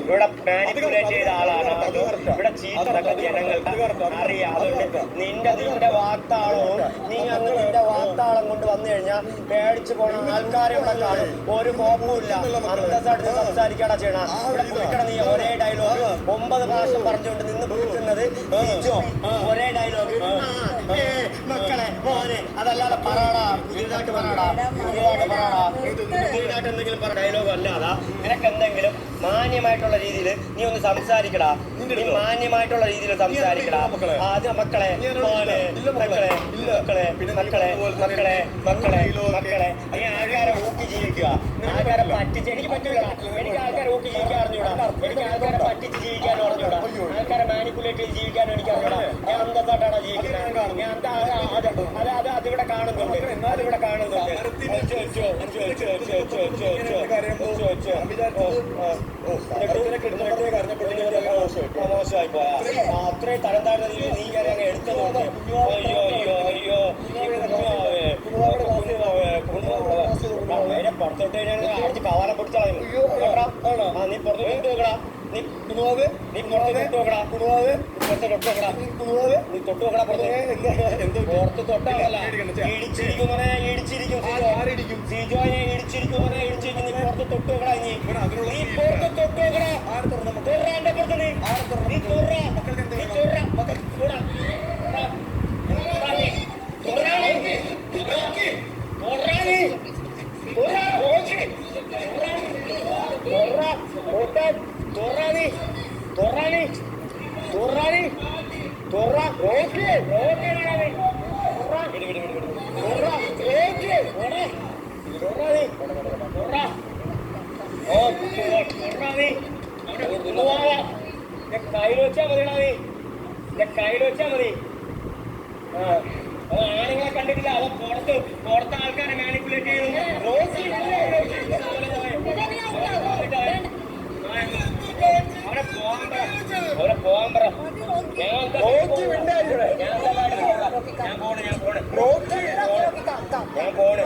ഇവിടെ മാനിപ്പുലേറ്റ് ചെയ്ത ആളാണോ അതോ ഇവിടെ ചീത്ത പറഞ്ഞ ജനങ്ങൾക്ക് അറിയാം അതുകൊണ്ട് നിന്റെ നിന്റെ നീ നിന്റെ കൊണ്ട് വന്നു കഴിഞ്ഞാൽ പേടിച്ചു പോണ ആൾക്കാരെ ഇവിടെ കാണും ഒരു കോപ്പുമില്ല അന്തസ്സായിട്ട് സംസാരിക്കാടാ ചെയ്യണ ഇവിടെ കുടിക്കണ നീ ഒരേ ഡയലോഗ് ഒമ്പത് പ്രാവശ്യം പറഞ്ഞുകൊണ്ട് നിന്ന് കുടിക്കുന്നത് നീച്ചോ ഒരേ ഡയലോഗ് അതല്ലാതെ പറയടാ പുതിയതായിട്ട് പറയടാ പുതിയതായിട്ട് പറയടാ പുതിയതായിട്ട് എന്തെങ്കിലും പറ ഡയലോഗ് അല്ലാതെ നിനക്ക് എന്തെങ്കിലും മാന്യമായിട്ടുള്ള രീതിയിൽ നീ ഒന്ന് സംസാരിക്കടാ. നീ മാന്യമായിട്ടുള്ള രീതിയിൽ സംസാരിക്കടാ. അത് മക്കളെ. മക്കളെ മക്കളെ മക്കളെ. മക്കളെ മക്കളെ മക്കളെ നീ ആൾക്കാരെ ഊക്കി ജീവിക്കുക. ആൾക്കാരെ പറ്റിച്ച് എനിക്ക് പറ്റൂല എനിക്ക് ആൾക്കാരെ ഊക്കി ജീവിക്കാൻ അറിഞ്ഞൂടാ. എനിക്ക് ആൾക്കാരെ പറ്റിച്ച് ജീവിക്കാനും അറിഞ്ഞൂടാ. ആൾക്കാരെ മാനിപ്പുലേറ്റ് ചെയ്ത് ജീവിക്കാനും എനിക്ക് അറിഞ്ഞൂടാ. ഞാൻ അന്തസ്സായിട്ടാണ് ജീവിക്കുന്നത്? അത് അതിവിടെ കാണുന്നുണ്ട്. ഇവിടെ കാണുന്നുണ്ട്. അത്രയും തരം താഴ്ന്ന നീ ഞാൻ പുറത്തോട്ട് കഴിഞ്ഞാൽ അടിച്ച് കവാലം പൊടിച്ചളയും ആ നീ പുറത്ത് ഇട്ട് നോക്കടാ. നീ കുണുവാവ് നീ പുറത്തോട്ട് ഇട്ട് നോക്കടാ. കുണുവാവ്? പുറത്ത് തൊട്ട് നോക്കടാ. കുണുവാവ്? നീ തൊട്ട് നോക്കടാ പുറത്ത്. പുറത്ത് തൊട്ടല്ല ഇടിച്ചിരിക്കും പറഞ്ഞാ ഇടിച്ചിരിക്കും? സിജോയെ. ഇടിച്ചിരിക്കും പറഞ്ഞാ ഇടിച്ചിരിക്കും. നീ പുറത്ത് തൊട്ട് നോക്കടാ നീ നീ പുറത്ത് തൊട്ട് നോക്കടാ. തൊറാന്റെ പുറത്ത് നീ. നീ തൊറ. നീ തൊറ. തൊറ. ആണുങ്ങളെ കണ്ടിട്ടില്ല. അവ പുറത്ത് പുറത്തെ ആൾക്കാരെ മാനിപ്പുലേറ്റ് ചെയ്തു. ഞാൻ പോണ് ഞാൻ പോണ് ഞാൻ പോണ്